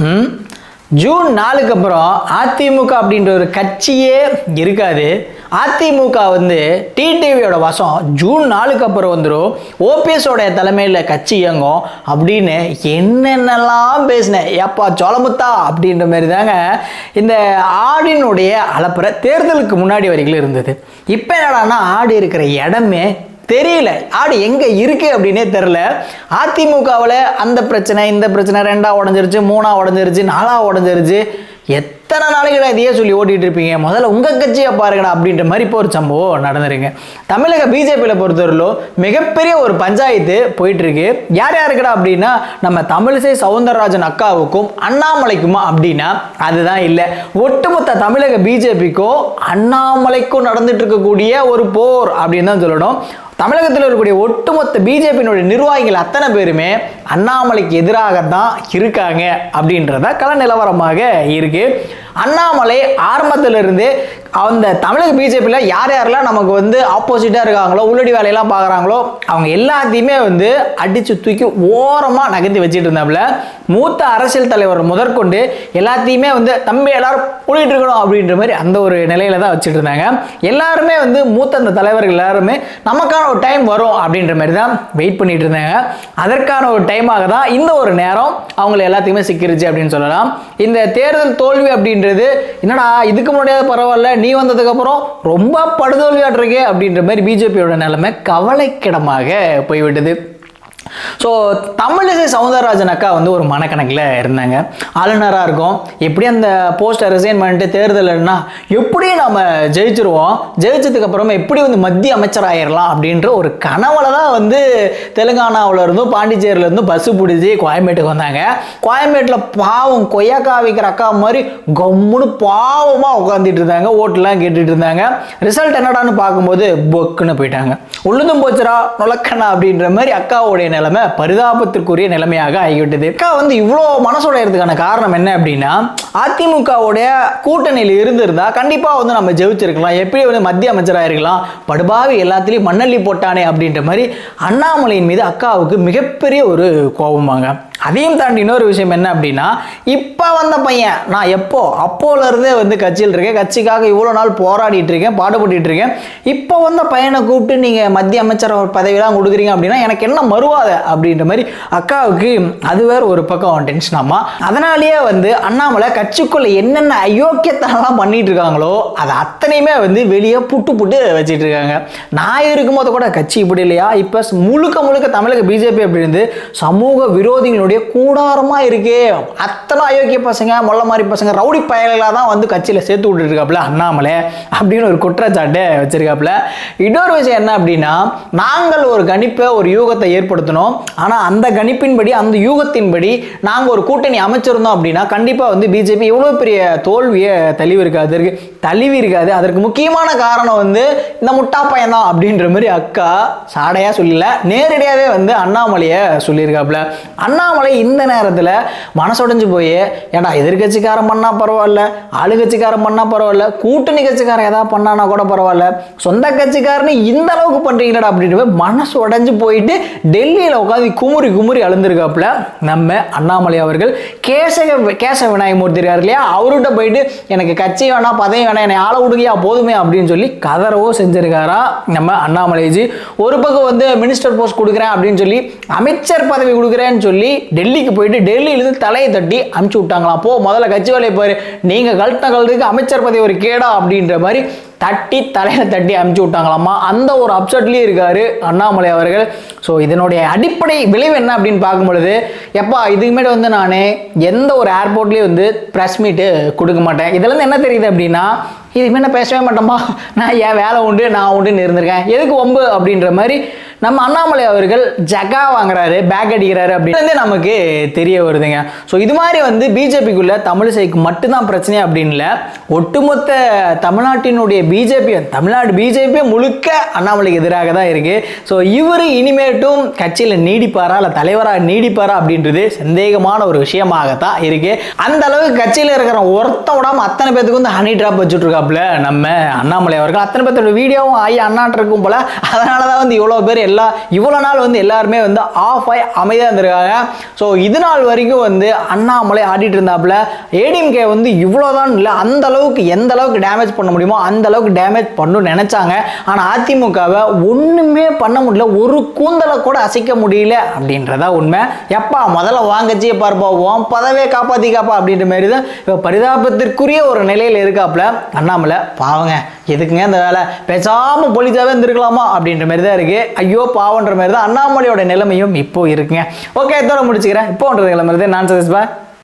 ம்? ஜூன் நாலுக்கு அப்புறம் அதிமுக அப்படின்ற ஒரு கட்சியே இருக்காது. அதிமுக வந்து டிடிவியோட வசம் ஜூன் நாலுக்கு அப்புறம் வந்துடும் ஓபிஎஸோட தலைமையில் கட்சி இயங்கும் அப்படின்னு என்னென்னலாம் பேசினேன். ஏப்பா சோளமுத்தா அப்படின்ற மாதிரி தாங்க இந்த ஆடினுடைய அலப்புற தேர்தலுக்கு முன்னாடி வரைக்கும் இருந்தது. இப்போ என்னடான்னா ஆடு இருக்கிற இடமே தெரியல. ஆடு எங்கே இருக்கு அப்படின்னே தெரில அதிமுகவில் அந்த பிரச்சனை இந்த பிரச்சனை ரெண்டா உடஞ்சிருச்சு மூணா உடஞ்சிருச்சு நாலா உடஞ்சிருச்சு. எத்தனை நாளைக்கு இதையே சொல்லி ஓட்டிகிட்டு இருப்பீங்க? முதல்ல உங்கள் கட்சியை பாருங்கடா அப்படின்ற மாதிரி இப்போ ஒரு சம்பவம் நடந்துருங்க. தமிழக பிஜேபியில் பொறுத்தவரையிலும் மிகப்பெரிய ஒரு பஞ்சாயத்து போயிட்டுருக்கு. யார் யாருக்குடா அப்படின்னா நம்ம தமிழிசை சவுந்தரராஜன் அக்காவுக்கும் அண்ணாமலைக்குமா அப்படின்னா அதுதான் இல்லை. ஒட்டுமொத்த தமிழக பிஜேபிக்கும் அண்ணாமலைக்கும் நடந்துட்டு இருக்கக்கூடிய ஒரு போர் அப்படின்னு தான் சொல்லணும். தமிழகத்தில் இருக்கக்கூடிய ஒட்டுமொத்த பிஜேபியினுடைய நிர்வாகிகள் அத்தனை பேருமே அண்ணாமலைக்கு எதிராக தான் இருக்காங்க அப்படின்றத கள நிலவரமாக இருக்கு. அண்ணாமலை ஆரம்பத்திலிருந்து அந்த தமிழக பிஜேபியில் யார் யாரெல்லாம் நமக்கு வந்து ஆப்போசிட்டாக இருக்காங்களோ உள்ளடி வேலையெல்லாம் பார்க்குறாங்களோ அவங்க எல்லாத்தையுமே வந்து அடித்து தூக்கி ஓரமாக நகர்த்தி வச்சுட்டு இருந்தாப்புல மூத்த அரசியல் தலைவர் முதற்கொண்டு எல்லாத்தையுமே வந்து தம்பி எல்லாரும் புள்ளிட்டு இருக்கணும் அப்படின்ற மாதிரி அந்த ஒரு நிலையில தான் வச்சுட்டு இருந்தாங்க. எல்லாருமே வந்து மூத்த அந்த தலைவர்கள் எல்லாருமே நமக்கான ஒரு டைம் வரும் அப்படின்ற மாதிரி தான் வெயிட் பண்ணிட்டு இருந்தாங்க. அதற்கான ஒரு டைமாக தான் இந்த ஒரு நேரம் அவங்களை எல்லாத்தையுமே சிக்கிருச்சு அப்படின்னு சொல்லலாம். இந்த தேர்தல் தோல்வி அப்படின்றது என்னடா இதுக்கு முன்னாடியாவது பரவாயில்ல நீ வந்ததுக்கப்புறம் ரொம்ப படுதோல்வியாட்டிருக்கே அப்படின்ற மாதிரி பிஜேபியோட நிலைமை கவலைக்கிடமாக போய்விட்டது. ஸோ தமிழிசை சவுந்தரராஜன் அக்கா வந்து ஒரு மனக்கணக்கில் இருந்தாங்க. ஆளுநராக இருக்கும். எப்படி அந்த போஸ்ட்டை ரிசைன் பண்ணிட்டு தேர்தல்னா எப்படி நம்ம ஜெயிச்சிருவோம்? ஜெயிச்சதுக்கப்புறமா எப்படி வந்து மத்திய அமைச்சர் ஆயிடலாம் அப்படின்ற ஒரு கனவுல தான் வந்து தெலுங்கானாவில் இருந்தும் பாண்டிச்சேரியிலேருந்தும் பஸ்ஸு பிடிச்சி கோயம்பேட்டுக்கு வந்தாங்க. கோயம்பேட்டில் பாவம் கொய்யாக்கா விற்கிற அக்கா மாதிரி கம்முன்னு பாவமாக உட்காந்துட்டு இருந்தாங்க. ஓட்டெலாம் கேட்டுட்டு இருந்தாங்க. ரிசல்ட் என்னடான்னு பார்க்கும்போது பொக்குன்னு போயிட்டாங்க. உளுந்தும் போச்சுரா நுழக்கண்ணா அப்படின்ற மாதிரி அக்காவுடைய நிலைமை பரிதாபத்திற்குரிய நிலைமையாக ஆகிவிட்டது. அக்கா வந்து இவ்வளோ மனசுடையறதுக்கான காரணம் என்ன அப்படின்னா அதிமுகவுடைய கூட்டணியில் இருந்திருந்தா கண்டிப்பாக வந்து நம்ம ஜெயிச்சிருக்கலாம். எப்படி வந்து மத்திய அமைச்சராக இருக்கலாம். படுபாவி எல்லாத்துலேயும் மண்ணள்ளி போட்டானே அப்படின்ற மாதிரி அண்ணாமலையின் மீது அக்காவுக்கு மிகப்பெரிய ஒரு கோபமாங்க. அதையும் தாண்டி இன்னொரு விஷயம் என்ன அப்படின்னா இப்போ வந்த பையன் நான் எப்போ அப்போலேருந்தே வந்து கட்சியில் இருக்கேன். கட்சிக்காக இவ்வளோ நாள் போராடிட்டு இருக்கேன் பாடுபட்டு இருக்கேன். இப்போ வந்த பையனை கூப்பிட்டு நீங்கள் மத்திய அமைச்சர் பதவியெல்லாம் கொடுக்குறீங்க அப்படின்னா எனக்கு என்ன மறுவாத அப்படின்ற மாதிரி அக்காவுக்கு அது வேற ஒரு பக்கம் டென்ஷன் ஆமா. அதனாலேயே வந்து அண்ணாமலை கட்சிக்குள்ளே என்னென்ன அயோக்கியத்தனம்லாம் பண்ணிட்டு இருக்காங்களோ அதை அத்தனையுமே வந்து வெளியே புட்டு புட்டு வச்சுட்டு இருக்காங்க. நான் இருக்கும்போது கூட கட்சி இப்படி இல்லையா? இப்போ முழுக்க முழுக்க தமிழக பிஜேபி அப்படி இருந்து சமூக விரோதிகளுடைய கூடாரமாக இருக்கே. அத்தனை அயோக்கிய பசங்க மொல்ல மாதிரி பசங்க ரவுடி பயல்களாக தான் வந்து கட்சியில் சேர்த்து விட்டுருக்காப்புல அண்ணாமலை அப்படின்னு ஒரு குற்றச்சாட்டை வச்சிருக்காப்புல. இன்னொரு விஷயம் என்ன அப்படின்னா நாங்கள் ஒரு கணிப்பை ஒரு யூகத்தை ஏற்படுத்தினோம். ஆனால் அந்த கணிப்பின்படி அந்த யூகத்தின்படி நாங்கள் ஒரு கூட்டணி அமைச்சிருந்தோம் அப்படின்னா கண்டிப்பாக வந்து பிஜேபி இவ்வளோ பெரிய தோல்வியை தழுவி இருக்காது அதற்கு தழுவி இருக்காது அதற்கு முக்கியமான காரணம் வந்து இந்த முட்டா பையன் தான் அப்படின்ற மாதிரி அக்கா சாடையாக சொல்லல. நேரடியாகவே வந்து அண்ணாமலையை சொல்லியிருக்காப்புல. அண்ணாமலை இந்த நேரத்தில் மனசுடைஞ்சு போய் ஏடா எதிர்கட்சிக்காரன் பண்ணால் பரவாயில்ல ஆளுங்கட்சிக்காரன் பண்ணால் பரவாயில்ல கூட்டணி கட்சிக்காரன் ஏதாவது பண்ணானா கூட பரவாயில்ல சொந்த கட்சிக்காரன்னு இந்த அளவுக்கு பண்ணுறீங்களா அப்படின்ற மனசு உடஞ்சு போயிட்டு டெல்லியில் உட்காந்து குமுறி குமுறி அழுந்திருக்காப்புல நம்ம அண்ணாமலை அவர்கள் கேசக கேச விநாயகமூர்த்தி இருக்கார் இல்லையா? அவர்கிட்ட போயிட்டு எனக்கு கட்சி வேணாம் பதவி வேணாம் என்னை ஆள விடுகையா போதுமே அப்படின்னு சொல்லி கதறவோ செஞ்சிருக்காரா நம்ம அண்ணாமலைஜி. ஒரு பக்கம் வந்து மினிஸ்டர் போஸ்ட் கொடுக்குறேன் அப்படின்னு சொல்லி அமைச்சர் பதவி கொடுக்குறேன்னு சொல்லி டெல்லிக்கு போயிட்டு டெல்லியிலேருந்து தலையை தட்டி அமுச்சு விட்டாங்களாம். போ முதல்ல கட்சி வேலையை பாரு. நீங்கள் கழுத்த கழுதுக்கு அமைச்சர் பதவி ஒரு கேடா அப்படின்ற மாதிரி தட்டி தலையில தட்டி அமுச்சு விட்டாங்களாமா. அந்த ஒரு அப்செட்லேயும் இருக்காரு அண்ணாமலை அவர்கள். ஸோ இதனுடைய அடிப்படை விளைவு என்ன அப்படின்னு பார்க்கும் பொழுது எப்பா இதுக்குமேட்டு வந்து நான் எந்த ஒரு ஏர்போர்ட்லேயும் வந்து ப்ரெஸ் மீட்டு கொடுக்க மாட்டேன். இதுலேருந்து என்ன தெரியுது அப்படின்னா இதுக்கு நான் பேசவே மாட்டோமா நான் ஏன் வேலை உண்டு நான் உண்டுன்னு இருந்திருக்கேன். எதுக்கு ஒம்பு அப்படின்ற மாதிரி நம்ம அண்ணாமலை அவர்கள் ஜகா வாங்குறாரு பேக் அடிக்கிறாரு அப்படின்னு நமக்கு தெரிய வருதுங்க. ஸோ இது மாதிரி வந்து பிஜேபிக்குள்ள தமிழிசைக்கு மட்டும்தான் பிரச்சனை அப்படின்னு இல்லை. ஒட்டுமொத்த தமிழ்நாட்டினுடைய பிஜேபி தமிழ்நாடு பிஜேபி முழுக்க அண்ணாமலைக்கு எதிராக தான் இருக்கு. ஸோ இவர் இனிமேட்டும் கட்சியில் நீடிப்பாரா இல்லை தலைவராக நீடிப்பாரா அப்படின்றது சந்தேகமான ஒரு விஷயமாகத்தான் இருக்கு. அந்த அளவுக்கு கட்சியில் இருக்கிற ஒருத்த விடாம அத்தனை பேத்துக்கு வந்து ஹனி ட்ராப் வச்சுட்டு இருக்காப்புல நம்ம அண்ணாமலை அவர்கள். அத்தனை பேர்த்தோட வீடியோவும் ஆகி அண்ணாட்டு இருக்கும் போல. அதனால தான் வந்து இவ்வளோ பேர் எல்லா இவ்வளோ நாள் வந்து எல்லாருமே வந்து ஆஃப் ஆகி அமைதியாக இருந்திருக்காங்க. ஸோ இது நாள் வரைக்கும் வந்து அண்ணாமலை ஆடிட்டு இருந்தாப்புல ஏடிஎம்கே வந்து இவ்வளோதான் இல்லை அந்த அளவுக்கு எந்த அளவுக்கு டேமேஜ் பண்ண முடியுமோ அந்த அளவுக்கு டேமேஜ் பண்ணணும்னு நினைச்சாங்க. ஆனால் அதிமுகவை ஒன்றுமே பண்ண முடியல ஒரு கூந்தலை கூட அசைக்க முடியல அப்படின்றதா உண்மை. எப்பா முதல்ல வாங்கச்சியே பார்ப்பா உன் பதவே காப்பாற்றிக்காப்பா அப்படின்ற மாதிரி தான் இப்போ பரிதாபத்திற்குரிய ஒரு நிலையில் இருக்காப்புல அண்ணாமலை. பாவங்க எதுக்குங்க இந்த வேலை? பேசாமல் போலீஸாகவே இருந்திருக்கலாமா அப்படின்ற மாதிரி தான் இருக்கு. ஐயோ பாவன்ற மாதிரி தான் அண்ணாமலையோட நிலைமையும் இப்போ இருக்குங்க. ஓகே இதோட முடிச்சுக்கிறேன். இப்போ கிளம்புறது நான் சதீஷ்பா